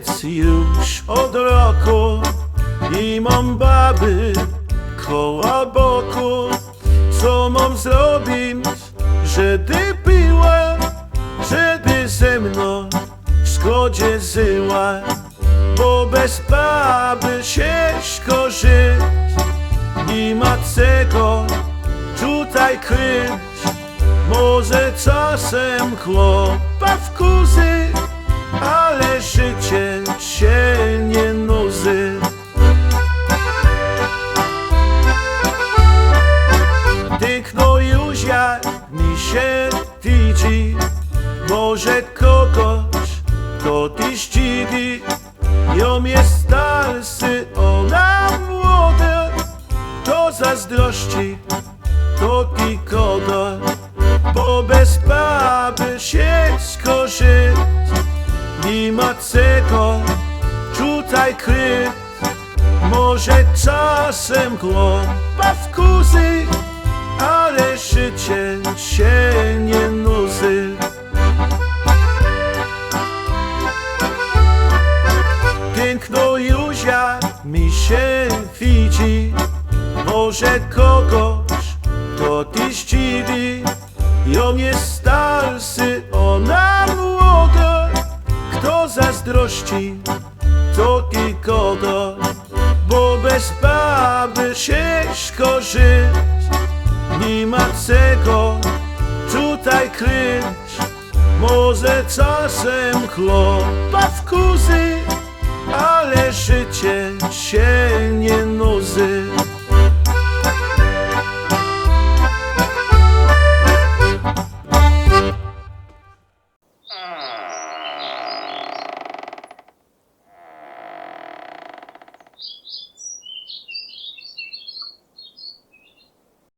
Wdowiec już od roku I mam baby koło boku. Co mam zrobić, żeby była Żeby ze mną w zgodzie Bo bez baby ciężko żyć Nie ma czego tutaj kryć. Może czasem chłopa wkurzy Ale życie się nie nuży Tykno już jak mi się widzi. Może kogoś to ty ścigi Ją jest starszy, ona młoda. To zazdrości, to kikoda Bo bez czego tutaj kryć Może czasem chłopa wkurzy Ale życie się nie nuży Piękno już jak mi się widzi. Może kogoś to ty ściwi Ją jest starszy, ona zazdrości, to kikoda Bo bez baby ciężko żyć Nie ma czego. Tutaj kryć Może czasem chłopa wkurzy Ale życie się nie nuży